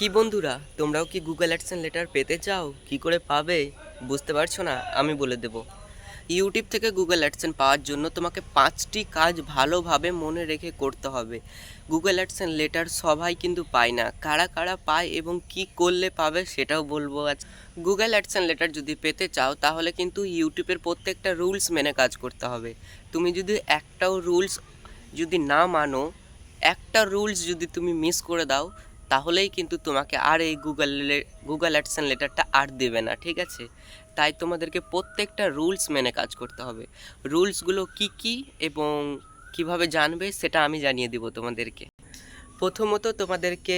কি বন্ধুরা, তোমরাও কি গুগল অ্যাডসেন লেটার পেতে চাও? কি করে পাবে? বুঝতে পারছ না? আমি বলে দেব। ইউটিউব থেকে গুগল অ্যাডসেন পাওয়ার জন্য তোমাকে পাঁচটি কাজ ভালোভাবে মনে রেখে করতে হবে। গুগল অ্যাডসেন লেটার সবাই কিন্তু পায় না। কারা কারা পায় এবং কি করলে পাবে সেটাও বলব আজ। গুগল অ্যাডসেন লেটার যদি পেতে চাও, তাহলে কিন্তু ইউটিউবের প্রত্যেকটা রুলস মেনে কাজ করতে হবে। তুমি যদি একটাও রুলস যদি না মানো, একটা রুলস যদি তুমি মিস করে দাও তাহলেই কিন্তু তোমাকে আর এই গুগল গুগল অ্যাডসেন লেটারটা আর দেবে না, ঠিক আছে? তাই তোমাদেরকে প্রত্যেকটা রুলস মেনে কাজ করতে হবে। রুলসগুলো কি কি এবং কীভাবে জানবে সেটা আমি জানিয়ে দিব তোমাদেরকে। প্রথমত তোমাদেরকে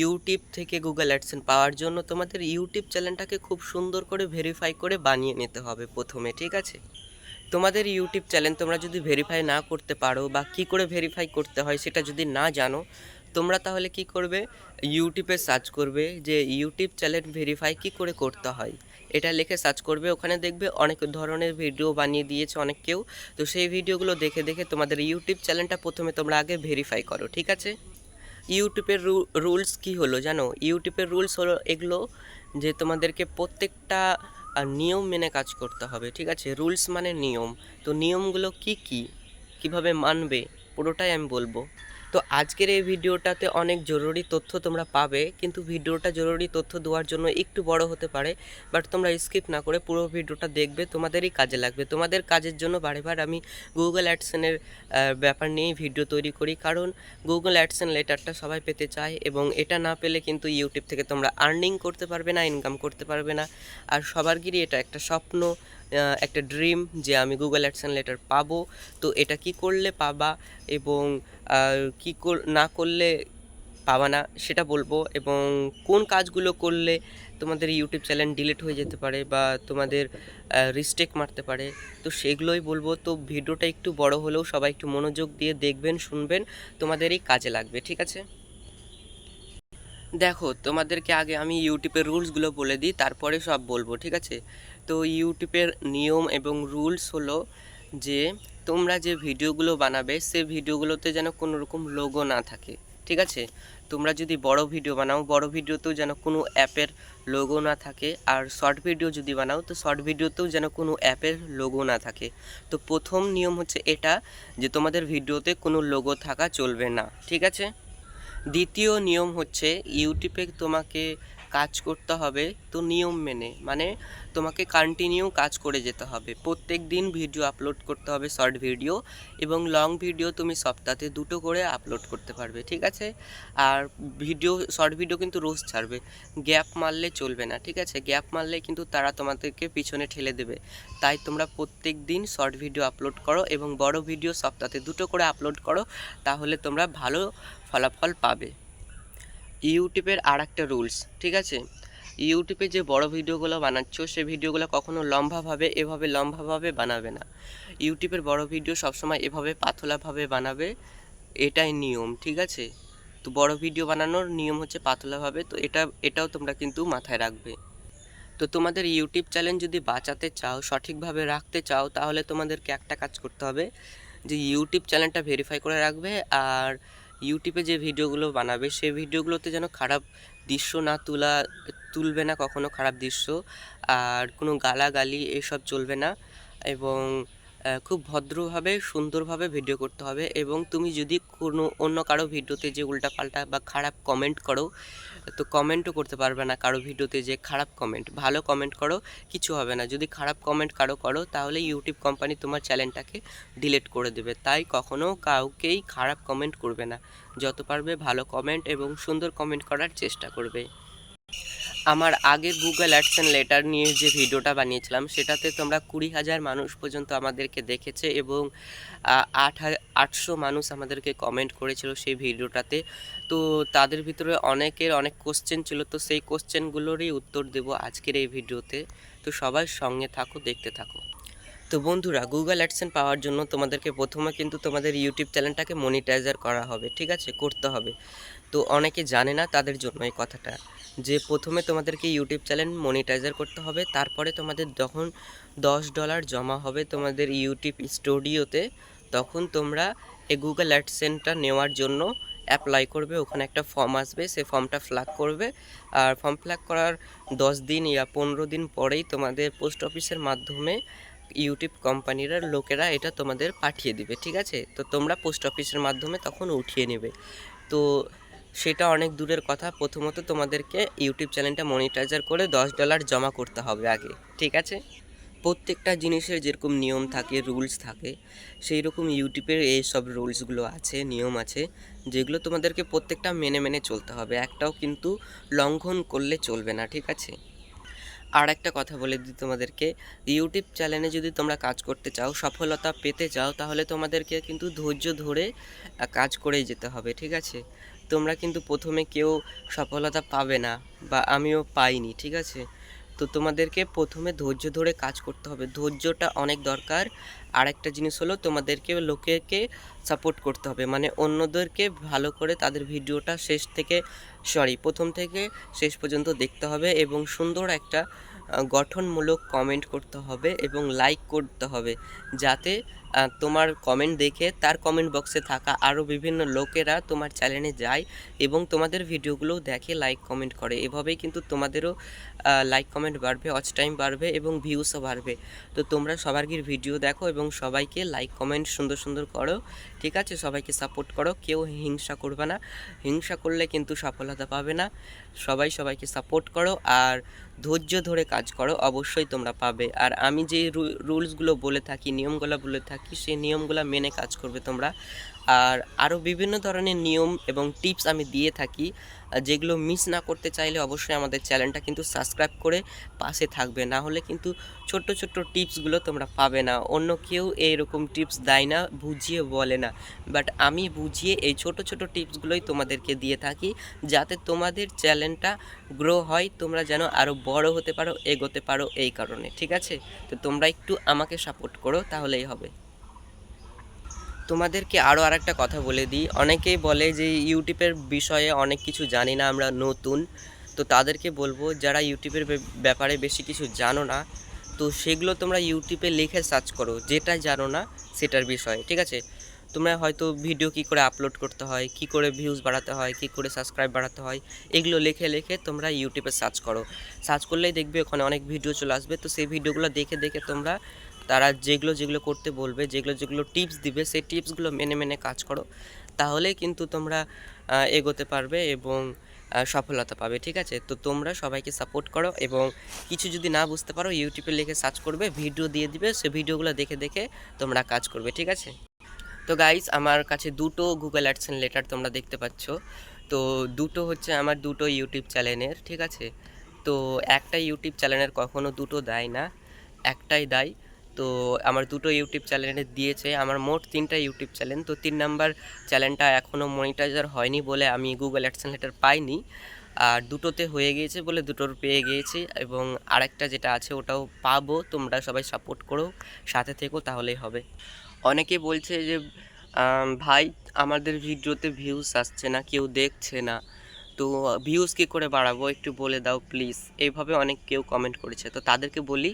ইউটিউব থেকে গুগল অ্যাডসেন পাওয়ার জন্য তোমাদের ইউটিউব চ্যানেলটাকে খুব সুন্দর করে ভেরিফাই করে বানিয়ে নিতে হবে প্রথমে, ঠিক আছে? তোমাদের ইউটিউব চ্যানেল তোমরা যদি ভেরিফাই না করতে পারো বা কি করে ভেরিফাই করতে হয় সেটা যদি না জানো, তোমরা তাহলে কি করবে? ইউটিউবে সার্চ করবে যে ইউটিউব চ্যানেল ভেরিফাই কি করে করতে হয়। এটা লিখে সার্চ করবে, ওখানে দেখবে অনেক ধরনের ভিডিও বানিয়ে দিয়েছে অনেক কেউ। তো সেই ভিডিওগুলো দেখে দেখে তোমাদের ইউটিউব চ্যানেলটা প্রথমে তোমরা আগে ভেরিফাই করো, ঠিক আছে? ইউটিউবের রুলস কি হলো জানো? ইউটিউবের রুলস হলো এগুলো যে তোমাদেরকে প্রত্যেকটা নিয়ম মেনে কাজ করতে হবে, ঠিক আছে? রুলস মানে নিয়ম। তো নিয়মগুলো কি কি? কীভাবে মানবে? পুরোটাই আমি বলব। তো আজকের এই ভিডিওটাতে অনেক জরুরি তথ্য তোমরা পাবে, কিন্তু ভিডিওটা জরুরি তথ্য দেওয়ার জন্য একটু বড় হতে পারে বাট তোমরা স্কিপ না করে পুরো ভিডিওটা দেখবে, তোমাদেরই কাজে লাগবে। তোমাদের কাজের জন্য বারেবার আমি গুগল অ্যাডসেনের ব্যাপার নিয়েই ভিডিও তৈরি করি, কারণ গুগল অ্যাডসেন লেটারটা সবাই পেতে চায় এবং এটা না পেলে কিন্তু ইউটিউব থেকে তোমরা আর্নিং করতে পারবে না ইনকাম করতে পারবে না, আর সবার সবারগিরই এটা একটা স্বপ্ন একটা ড্রিম যে আমি গুগল অ্যাডসেন লেটার পাবো। তো এটা কি করলে পাবা এবং কি না করলে পাবা না সেটা বলব এবং কোন কাজগুলো করলে তোমাদের ইউটিউব চ্যানেল ডিলিট হয়ে যেতে পারে বা তোমাদের রিস্টেক মারতে পারে, তো সেগুলোই বলব। তো ভিডিওটা একটু বড় হলেও সবাই একটু মনোযোগ দিয়ে দেখবেন, শুনবেন তোমাদেরই কাজে লাগবে, ঠিক আছে? দেখো, তোমাদেরকে আগে আমি ইউটিউবের রুলসগুলো বলে দিই, তারপরে সব বলব, ঠিক আছে? তো ইউটিউবের নিয়ম এবং রুলস হলো যে, তোমরা যে ভিডিওগুলো বানাবে, সে ভিডিওগুলোতে যেন কোনো রকম লোগো না থাকে, ঠিক আছে? তোমরা যদি বড় ভিডিও বানাও, বড় ভিডিওতেও যেন কোনো অ্যাপের লোগো না থাকে, আর শর্ট ভিডিও যদি বানাও, তো শর্ট ভিডিওতেও যেন কোনো অ্যাপের লোগো না থাকে। তো প্রথম নিয়ম হচ্ছে এটা, যে তোমাদের ভিডিওতে কোনো লোগো থাকা চলবে না, ঠিক আছে? দ্বিতীয় নিয়ম হচ্ছে, ইউটিউবে তোমাকে কাজ করতে হবে তো নিয়ম মেনে। মানে তোমাকে কন্টিনিউ কাজ করে যেতে হবে। প্রত্যেক দিন ভিডিও আপলোড করতে হবে শর্ট ভিডিও এবং লং ভিডিও তুমি সপ্তাহে দুটো করে আপলোড করতে পারবে, ঠিক আছে? আর ভিডিও শর্ট ভিডিও কিন্তু রোজ ছাড়বে। গ্যাপ মারলে চলবে না, ঠিক আছে? গ্যাপ মারলে কিন্তু তারা তোমাদেরকে পিছনে ঠেলে দেবে। তাই তোমরা প্রত্যেক দিন শর্ট ভিডিও আপলোড করো এবং বড় ভিডিও সপ্তাহে দুটো করে আপলোড করো। তাহলে তোমরা ভালো ফলাফল পাবে। ইউটিউবের আর একটা রুলস, ঠিক আছে? ইউটিউবে যে বড় ভিডিওগুলো বানাচ্ছ সে ভিডিওগুলো কখনো লম্বাভাবে, এভাবে লম্বাভাবে বানাবে না। ইউটিউবের বড় ভিডিও সবসময় এভাবে পাতলাভাবে বানাবে, এটাই নিয়ম, ঠিক আছে? তো বড় ভিডিও বানানোর নিয়ম হচ্ছে পাতলাভাবে, তো এটা, এটাও তোমরা কিন্তু মাথায় রাখবে। তো তোমাদের ইউটিউব চ্যানেল যদি বাঁচাতে চাও, সঠিকভাবে রাখতে চাও, তাহলে তোমাদেরকে একটা কাজ করতে হবে, যে ইউটিউব চ্যানেলটা ভেরিফাই করে রাখবে, আর ইউটিউবে যে ভিডিওগুলো বানাবে, সেই ভিডিওগুলোতে যেন খারাপ দৃশ্য না তোলা, তুলবে না, কখনো খারাপ দৃশ্য, আর কোনো গালাগালি এসব চলবে না এবং খুব ভদ্রভাবে, সুন্দরভাবে ভিডিও করতে হবে এবং তুমি যদি কোনো অন্য কারও ভিডিওতে যে উল্টাপাল্টা বা খারাপ কমেন্ট করো তো কমেন্টও করতে পারবে না কারও ভিডিওতে যে খারাপ কমেন্ট ভালো কমেন্ট করো, কিছু হবে না। যদি খারাপ কমেন্ট কারও করো, তাহলে ইউটিউব কোম্পানি তোমার চ্যানেলটাকে ডিলিট করে দেবে। তাই কখনো কাউকেই খারাপ কমেন্ট করবে না। যত পারবে ভালো কমেন্ট এবং সুন্দর কমেন্ট করার চেষ্টা করবে। আমার আগের গুগল অ্যাডসেন লেটার নিয়ে যে ভিডিওটা বানিয়েছিলাম, সেটাতে তোমরা কুড়ি হাজার মানুষ পর্যন্ত আমাদেরকে দেখেছে এবং আট আটশো মানুষ আমাদেরকে কমেন্ট করেছিল সেই ভিডিওটাতে। তো তাদের ভিতরে অনেকের অনেক কোশ্চেন ছিল, তো সেই কোশ্চেনগুলোরই উত্তর দেব আজকের এই ভিডিওতে। তো সবাই সঙ্গে থাকো, দেখতে থাকো। তো বন্ধুরা গুগল অ্যাডসেন পাওয়ার জন্য তোমাদেরকে প্রথমে কিন্তু তোমাদের ইউটিউব চ্যানেলটাকে মনিটাইজার করা হবে, ঠিক আছে? করতে হবে। তো অনেকে জানে না তাদের জন্য এই কথাটা। যে প্রথমে তোমাদেরকে ইউটিউব চ্যানেল মনিটাইজার করতে হবে, তারপরে তোমাদের যখন দশ ডলার জমা হবে তোমাদের ইউটিউব স্টুডিওতে তখন তোমরা এই গুগল অ্যাডসেনটা নেওয়ার জন্য অ্যাপ্লাই করবে, ওখানে একটা ফর্ম আসবে, সেই ফর্মটা ফিল করবে, আর ফর্ম ফিল করার দশ দিন ইয়া পনেরো দিন পরেই তোমাদের পোস্ট অফিসের মাধ্যমে ইউটিউব কোম্পানির লোকেরা এটা তোমাদের পাঠিয়ে দিবে, ঠিক আছে? তো তোমরা পোস্ট অফিসের মাধ্যমে তখন উঠিয়ে নেবে। তো সেটা অনেক দূরের কথা। প্রথমত তোমাদেরকে ইউটিউব চ্যানেলটা মনিটাইজার করে দশ ডলার জমা করতে হবে আগে, ঠিক আছে? প্রত্যেকটা জিনিসের যেরকম নিয়ম থাকে রুলস থাকে সেই রকম ইউটিউবের এই সব রুলসগুলো আছে, নিয়ম আছে, যেগুলো তোমাদেরকে প্রত্যেকটা মেনে মেনে চলতে হবে। একটাও কিন্তু লঙ্ঘন করলে চলবে না, ঠিক আছে? আর একটা কথা বলে দিই তোমাদেরকে ইউটিউব চ্যানেলে যদি তোমরা কাজ করতে চাও, সফলতা পেতে চাও, তাহলে তোমাদেরকে কিন্তু ধৈর্য ধরে কাজ করেই যেতে হবে, ঠিক আছে? তোমরা কিন্তু প্রথমে কেউ সফলতা পাবে না বা আমিও পাইনি, ঠিক আছে? তো তোমাদেরকে প্রথমে ধৈর্য ধরে কাজ করতে হবে। ধৈর্যটা অনেক দরকার। আর একটা জিনিস হলো তোমাদেরকে লোকেকে সাপোর্ট করতে হবে। মানে অন্যদেরকে ভালো করে তাদের ভিডিওটা শেষ থেকে সরি প্রথম থেকে শেষ পর্যন্ত দেখতে হবে এবং সুন্দর একটা গঠনমূলক কমেন্ট করতে হবে এবং লাইক করতে হবে। যাতে তোমার কমেন্ট দেখে তার কমেন্ট বক্সে থাকা আরও বিভিন্ন লোকেরা তোমার চ্যানেলে যায় এবং তোমাদের ভিডিওগুলো দেখে লাইক কমেন্ট করে। এভাবেই কিন্তু তোমাদেরও লাইক কমেন্ট বাড়বে ওয়াচ টাইম বাড়বে এবং ভিউসও বাড়বে। তো তোমরা সবারই ভিডিও দেখো এবং সবাইকে লাইক কমেন্ট সুন্দর সুন্দর করো, ঠিক আছে? সবাইকে সাপোর্ট করো, কেউ হিংসা করবে না। হিংসা করলে কিন্তু সফলতা পাবে না। সবাই সবাইকে সাপোর্ট করো আর ধৈর্য ধরে কাজ করো, অবশ্যই তোমরা পাবে। আর আমি যে রুলসগুলো বলে থাকি, নিয়মগুলো বলে থাকি সেই নিয়মগুলো মেনে কাজ করবে তোমরা। আর আরও বিভিন্ন ধরনের নিয়ম এবং টিপস আমি দিয়ে থাকি। যেগুলো মিস না করতে চাইলে অবশ্যই আমাদের চ্যানেলটা কিন্তু সাবস্ক্রাইব করে পাশে থাকবে। না হলে কিন্তু ছোট্ট ছোট্ট টিপসগুলো তোমরা পাবে না। অন্য কেউ এইরকম টিপস দেয় না, বুঝিয়ে বলে না। বাট আমি বুঝিয়ে এই ছোট ছোট টিপসগুলোই তোমাদেরকে দিয়ে থাকি। যাতে তোমাদের চ্যানেলটা গ্রো হয়, তোমরা যেন আরও বড় হতে পারো, এগোতে পারো এই কারণে। ঠিক আছে? তো তোমরা একটু আমাকে সাপোর্ট করো, তাহলেই হবে। তোমাদেরকে আরও আর একটা কথা বলে দিই। অনেকেই বলে যে ইউটিউবের বিষয়ে অনেক কিছু জানি না, আমরা নতুন। তো তাদেরকে বলব, যারা ইউটিউবের ব্যাপারে বেশি কিছু জানো না, তো সেগুলো তোমরা ইউটিউবে লিখে সার্চ করো, যেটা জানো না সেটার বিষয়ে, ঠিক আছে? তোমরা হয়তো ভিডিও কি করে আপলোড করতে হয়, কি করে ভিউজ বাড়াতে হয়, কি করে সাবস্ক্রাইব বাড়াতে হয়, এগুলো লিখে লিখে তোমরা ইউটিউবে সার্চ করো। সার্চ করলেই দেখবে ওখানে অনেক ভিডিও চলে আসবে, তো সেই ভিডিওগুলো দেখে দেখে তোমরা তারা যেগুলো যেগুলো করতে বলবে, যেগুলো যেগুলো টিপস দিবে, সেই টিপসগুলো মেনে মেনে কাজ করো। তাহলেই কিন্তু তোমরা এগোতে পারবে এবং সফলতা পাবে, ঠিক আছে? তো তোমরা সবাইকে সাপোর্ট করো এবং কিছু যদি না বুঝতে পারো ইউটিউবে লিখে সার্চ করবে ভিডিও দিয়ে দিবে, সে ভিডিওগুলো দেখে দেখে তোমরা কাজ করবে, ঠিক আছে? তো গাইস আমার কাছে দুটো গুগল অ্যাডসেন লেটার তোমরা দেখতে পাচ্ছ। তো দুটো হচ্ছে আমার দুটো ইউটিউব চ্যানেলের ঠিক আছে? তো একটা ইউটিউব চ্যানেলের কখনো দুটো দেয় না, একটাই দেয় তো আমার দুটো ইউটিউব চ্যানেলে দিয়েছে, আমার মোট তিনটা ইউটিউব চ্যানেল তো তিন নাম্বার চ্যানেলটা এখনও মনিটাইজার হয়নি বলে আমি গুগল অ্যাডসেন লেটার পাইনি। আর দুটোতে হয়ে গিয়েছে বলে দুটোর পেয়ে গিয়েছি এবং আরেকটা যেটা আছে ওটাও পাবো, তোমরা সবাই সাপোর্ট করো, সাথে থেকো তাহলেই হবে। অনেকে বলছে যে ভাই, আমাদের ভিডিওতে ভিউজ আসছে না, কেউ দেখছে না, তো ভিউজ কী করে বাড়াবো একটু বলে দাও প্লিজ এইভাবে অনেক কেউ কমেন্ট করেছে, তো তাদেরকে বলি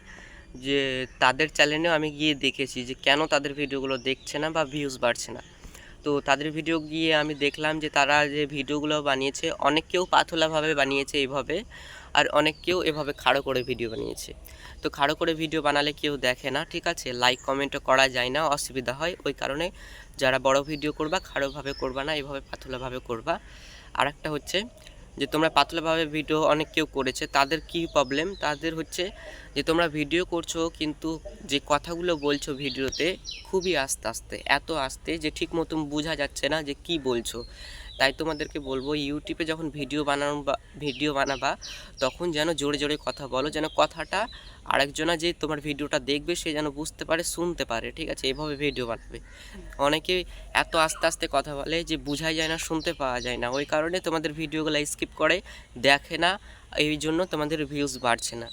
যে তাদের চ্যানেলেও আমি গিয়ে দেখেছি যে কেন তাদের ভিডিওগুলো দেখছে না বা ভিউজ বাড়ছে না। তো তাদের ভিডিও গিয়ে আমি দেখলাম যে তারা যে ভিডিওগুলো বানিয়েছে, অনেক কেউ পাতলাভাবে বানিয়েছে এইভাবে, আর অনেক কেউ এভাবে খাড়ো করে ভিডিও বানিয়েছে। তো খাড়ো করে ভিডিও বানালে কেউ দেখে না, ঠিক আছে? লাইক কমেন্টও করা যায় না, অসুবিধা হয়। ওই কারণে যারা বড় ভিডিও করবা, খাড়োভাবে করবা না, এভাবে পাথলাভাবে করবা। আর একটা হচ্ছে যে তোমরা পাতলাভাবে ভিডিও অনেক কেউ করেছে, তাদের কি প্রবলেম তাদের হচ্ছে যে তোমরা ভিডিও করছ, কিন্তু যে কথাগুলো বলছো ভিডিওতে খুবই আস্তে আস্তে, এত আস্তে যে ঠিক মতন বোঝা যাচ্ছে না যে কি বলছো। তাই তোমাদেরকে বলব, ইউটিউবে যখন ভিডিও বানানো বা, ভিডিও বানাবা, তখন যেন জোরে জোরে কথা বলো, যেন কথাটা আরেকজনা যে তোমার ভিডিওটা দেখবে, সে যেন বুঝতে পারে, শুনতে পারে, ঠিক আছে? এভাবে ভিডিও বানাবে। অনেকে এত আস্তে আস্তে কথা বলে যে বোঝাই যায় না, শুনতে পাওয়া যায় না। ওই কারণে তোমাদের ভিডিওগুলো স্কিপ করে দেখে না, এই জন্য তোমাদের ভিউজ বাড়ছে না।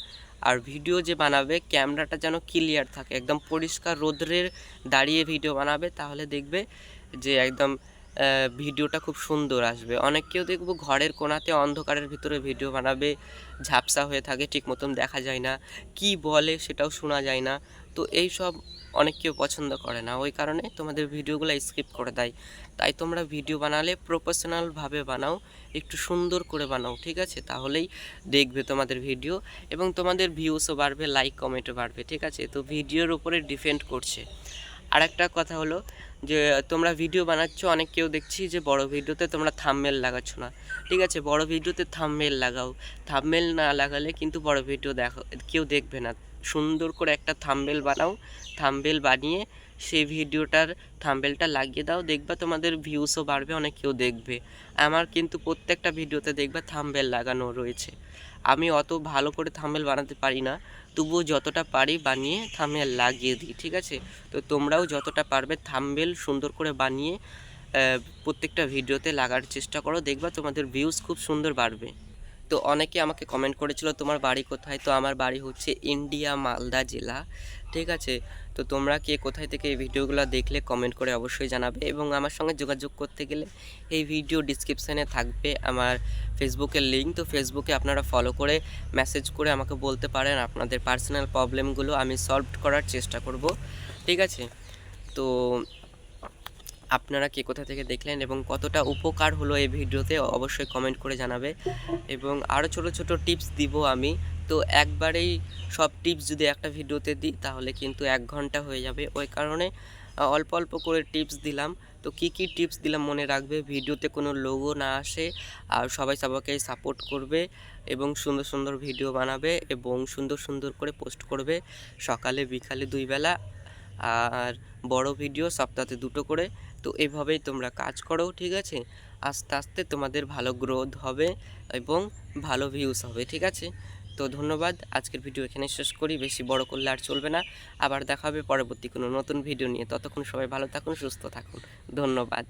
আর ভিডিও যে বানাবে, ক্যামেরাটা যেন ক্লিয়ার থাকে, একদম পরিষ্কার রোদ্রের দাঁড়িয়ে ভিডিও বানাবে, তাহলে দেখবে যে একদম ভিডিওটা খুব সুন্দর আসবে। অনেক কেউ দেখব ঘরের কোণাতে অন্ধকারের ভিতরে ভিডিও বানাবে, ঝাপসা হয়ে থাকে, ঠিক মতন দেখা যায় না। কি বলে সেটাও শোনা যায় না। তো এই সব অনেক কেউ পছন্দ করে না। ওই কারণে তোমাদের ভিডিওগুলো স্কিপ করে দেয়। তাই তোমরা ভিডিও বানালে প্রফেশনালভাবে বানাও, একটু সুন্দর করে বানাও, ঠিক আছে? তাহলেই দেখবে তোমাদের ভিডিও এবং তোমাদের ভিউসও বাড়বে লাইক কমেন্টও বাড়বে, ঠিক আছে? তো ভিডিওর উপরে ডিপেন্ড করছে। আর একটা কথা হলো যে, তোমরা ভিডিও বানাচ্ছ, অনেক কেউ দেখছি যে, বড় ভিডিওতে তোমরা থামমেল লাগাচ্ছ না। ঠিক আছে? বড় ভিডিওতে থামমেল লাগাও। থামমেল না লাগালে কিন্তু বড় ভিডিও দেখো, কেউ দেখবে না। সুন্দর করে একটা থামবেল বানাও। থামবেল বানিয়ে সেই ভিডিওটার থামবেলটা লাগিয়ে দাও, দেখবা তোমাদের ভিউসও বাড়বে, অনেক কেউ দেখবে। আমার কিন্তু প্রত্যেকটা ভিডিওতে দেখবা থামবেল লাগানো রয়েছে। আমি অত ভালো করে থামবেল বানাতে পারি না, তবুও যতটা পারি বানিয়ে থামবেল লাগিয়ে দিই, ঠিক আছে? তো তোমরাও যতটা পারবে থামবেল সুন্দর করে বানিয়ে প্রত্যেকটা ভিডিওতে লাগার চেষ্টা করো, দেখবা তোমাদের ভিউজ খুব সুন্দর বাড়বে। তো অনেকে আমাকে কমেন্ট করেছিল, তোমার বাড়ি কোথায়? তো আমার বাড়ি হচ্ছে ইন্ডিয়া, মালদা জেলা, ঠিক আছে? তো তোমরা কে কোথায় থেকে এই ভিডিওগুলো দেখলে কমেন্ট করে অবশ্যই জানাবে এবং আমার সঙ্গে যোগাযোগ করতে গেলে এই ভিডিও ডিসক্রিপশানে থাকবে আমার ফেসবুকের লিঙ্ক তো ফেসবুকে আপনারা ফলো করে মেসেজ করে আমাকে বলতে পারেন আপনাদের পার্সোনাল প্রবলেমগুলো আমি সলভ করার চেষ্টা করব, ঠিক আছে? তো আপনারা কে কোথা থেকে দেখলেন এবং কতটা উপকার হলো এই ভিডিওতে অবশ্যই কমেন্ট করে জানাবে। এবং আরও ছোট ছোট টিপস দিব আমি। তো একবারেই সব টিপস যদি একটা ভিডিওতে দিই, তাহলে কিন্তু এক ঘণ্টা হয়ে যাবে। ওই কারণে অল্প অল্প করে টিপস দিলাম। তো কি কি টিপস দিলাম মনে রাখবে? ভিডিওতে কোনো লোগো না আসে, আর সবাই সবাইকে সাপোর্ট করবে এবং সুন্দর সুন্দর ভিডিও বানাবে এবং সুন্দর সুন্দর করে পোস্ট করবে সকালে, বিকালে দুই বেলা আর বড় ভিডিও সপ্তাহে দুটো করে। তো এভাবেই তোমরা কাজ করো, ঠিক আছে? আস্তে আস্তে তোমাদের ভালো গ্রোথ হবে এবং ভালো ভিউস হবে, ঠিক আছে? তো ধন্যবাদ, আজকের ভিডিও এখানে শেষ করি। বেশি বড় করলে আর চলবে না। আবার দেখা হবে পরবর্তী কোনো নতুন ভিডিও নিয়ে। ততক্ষণ সবাই ভালো থাকুন, সুস্থ থাকুন। ধন্যবাদ।